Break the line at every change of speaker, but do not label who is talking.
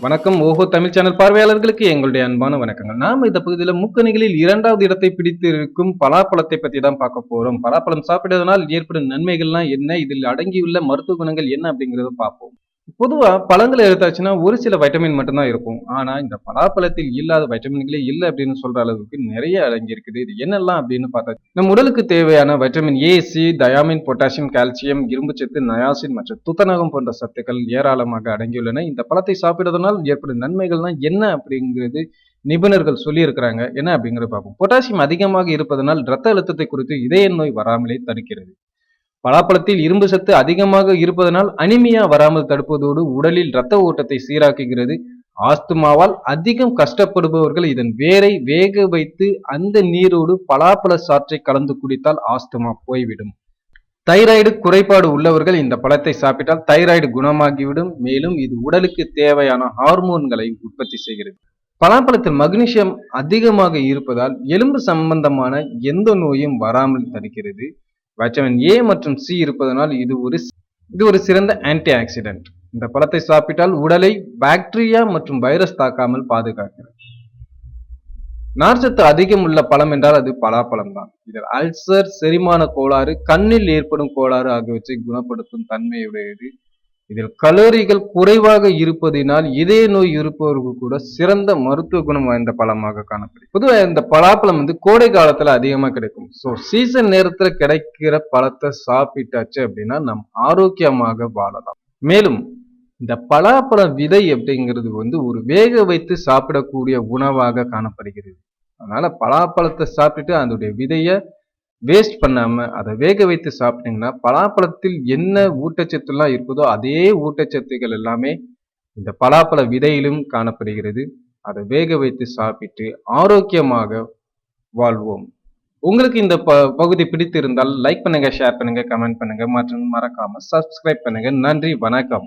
வணக்கம். ஓஹோ தமிழ் சேனல் பார்வையாளர்களுக்கு எங்களுடைய அன்பான வணக்கங்கள். நாம இந்த பகுதியில் முக்கணிகளில் இரண்டாவது இடத்தை பிடித்து இருக்கும் பலாப்பழத்தை பற்றி தான் பார்க்க போறோம். பலாப்பழம் சாப்பிடுவதனால் ஏற்படும் நன்மைகள்லாம் என்ன? இதில் அடங்கியுள்ள மருத்துவ குணங்கள் என்ன அப்படிங்கிறத பார்ப்போம். பொதுவாக பழங்களை எடுத்தாச்சுன்னா ஒரு சில வைட்டமின் மட்டும்தான் இருக்கும். ஆனால் இந்த பலாப்பழத்தில் இல்லாத வைட்டமின்களே இல்லை அப்படின்னு சொல்ற அளவுக்கு நிறைய அடங்கி இருக்குது இது என்னெல்லாம் அப்படின்னு பார்த்தா நம்ம உடலுக்கு தேவையான vitamin A C thiamine potassium calcium இரும்புச்சத்து நயாசின் மற்றும் துத்தநகம் போன்ற சத்துக்கள் ஏராளமாக அடங்கியுள்ளன. இந்த பழத்தை சாப்பிடுறதுனால் ஏற்படும் நன்மைகள்லாம் என்ன அப்படிங்கிறது நிபுணர்கள் சொல்லியிருக்கிறாங்க. என்ன அப்படிங்கிறத பார்ப்போம். பொட்டாசியம் அதிகமாக இருப்பதனால் ரத்த அழுத்தத்தை குறித்து இதய நோய் வராமலே தடுக்கிறது. பலாப்பழத்தில் இரும்பு சத்து அதிகமாக இருப்பதனால் அனிமியா வராமல் தடுப்பதோடு உடலில் இரத்த ஓட்டத்தை சீராக்குகிறது. ஆஸ்துமாவால் அதிகம் கஷ்டப்படுபவர்கள் இதன் வேரை வேக வைத்து அந்த நீரோடு பலாப்பழ சாற்றை கலந்து குடித்தால் ஆஸ்துமா போய்விடும். தைராய்டு குறைபாடு உள்ளவர்கள் இந்த பழத்தை சாப்பிட்டால் தைராய்டு குணமாகிவிடும். மேலும் இது உடலுக்கு தேவையான ஹார்மோன்களை உற்பத்தி செய்கிறது. பலாப்பழத்தில் மக்னீசியம் அதிகமாக இருப்பதால் எலும்பு சம்பந்தமான எந்த நோயும் வராமல் தடுக்கிறது. வைட்டமின் ஏ மற்றும் சி இருப்பதனால் இது ஒரு இது ஒரு சிறந்த ஆன்டி ஆக்சிடென்ட் இந்த பழத்தை சாப்பிட்டால் உடலை பாக்டீரியா மற்றும் வைரஸ் தாக்காமல் பாதுகாக்கிறது. நார்ச்சத்து அதிகம் உள்ள பழம் என்றால் அது பலாப்பழம் தான் இதில் அல்சர் செரிமான கோளாறு கண்ணில் ஏற்படும் கோளாறு ஆகியவற்றை குணப்படுத்தும் தன்மையுடையது. இதில் கலோரிகள் குறைவாக இருப்பதினால் இதய நோய் இருப்பவர்கள் கூட சிறந்த மருத்துவ குணம் வாய்ந்த பழமாக காணப்படும் பொதுவாக இந்த பலாப்பழம் வந்து கோடை காலத்துல அதிகமா கிடைக்கும். ஸோ சீசன் நேரத்துல கிடைக்கிற பழத்தை சாப்பிட்டாச்சு அப்படின்னா நம் ஆரோக்கியமாக வாழலாம். மேலும் இந்த பலாப்பழ விதை அப்படிங்கிறது வந்து ஒரு வேக வைத்து சாப்பிடக்கூடிய உணவாக காணப்படுகிறது. அதனால பலாப்பழத்தை சாப்பிட்டுட்டு அதனுடைய விதையை வேஸ்ட் பண்ணாமல் அதை வேக வைத்து சாப்பிட்டீங்கன்னா பலாப்பழத்தில் என்ன ஊட்டச்சத்துலாம் இருக்குதோ அதே ஊட்டச்சத்துக்கள் எல்லாமே இந்த பலாப்பழ விதையிலும் காணப்படுகிறது. அதை வேக வைத்து சாப்பிட்டு ஆரோக்கியமாக வாழ்வோம். உங்களுக்கு இந்த ப பகுதி பிடித்திருந்தால் லைக் பண்ணுங்கள் ஷேர் பண்ணுங்க கமெண்ட் பண்ணுங்கள் மற்றும் மறக்காமல் சப்ஸ்கிரைப் பண்ணுங்கள் நன்றி வணக்கம்.